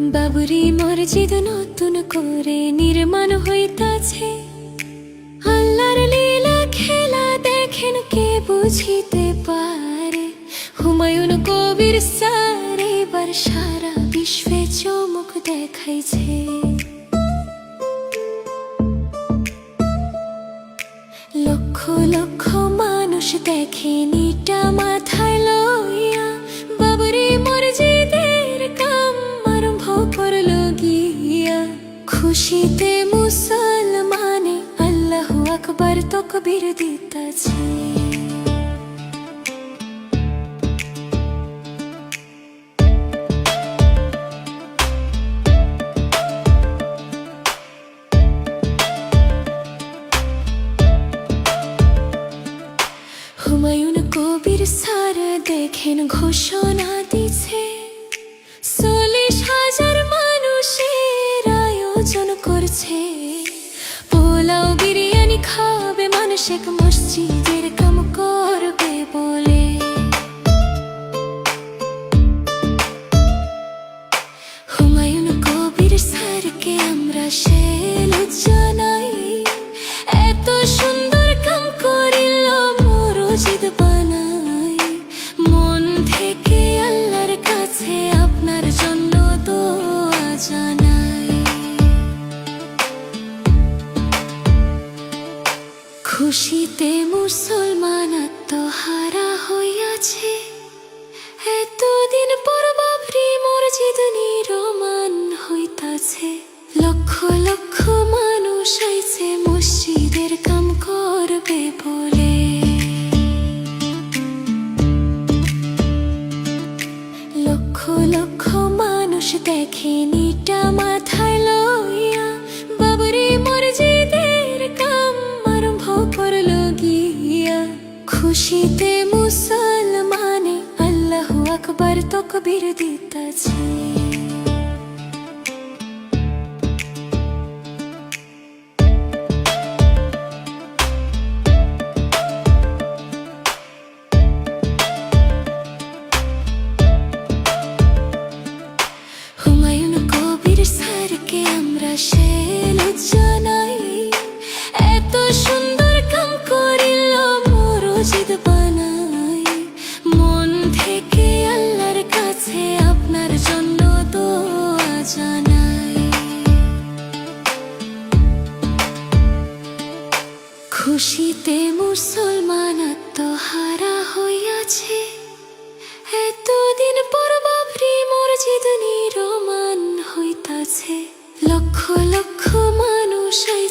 বাবুরি মসজিদ নতুন করে নির্মাণ হইতাছে। আল্লাহর লীলা খেলা দেখেন কে বুঝিতে পারে। হুমায়ুন কবির সারে এবার সারা বিশ্বে চমক দেখাইছে। লক্ষ লক্ষ মানুষ দেখে নিটা মাথায় করল গিয়া খুশিতে মুসলমানে আল্লাহ আকবার তকবীর দিতাছে হুমায়ুন কবির স্যার দেখেন ঘোষণা দিছে খাবে মসজিদের কাম করবে বলে। হুমায়ুন কবির স্যারকে আমরা সেল জানাই। এত সুন্দর কাম করিল মরজিদ বানাই। মন থেকে আল্লাহর কাছে আপনার জন্য দোয়া জানাই। খুশিতে মুসলমান আত্মহারা হইয়াছে। এতদিন পর বাবরি মসজিদ নির্মাণ হইতাছে। লক্ষ লক্ষ মানুষ আইছে মসজিদের কাম করবে বলে। লক্ষ লক্ষ মানুষ দেখে খুশিতে মুসলমানে আল্লাহ আকবর তকবির দিতাছে। খুশিতে মুসলমান আত্মহারা হইয়াছে। এতদিন পর বাবরি মসজিদ নির্মাণ হইতাছে। লক্ষ লক্ষ মানুষ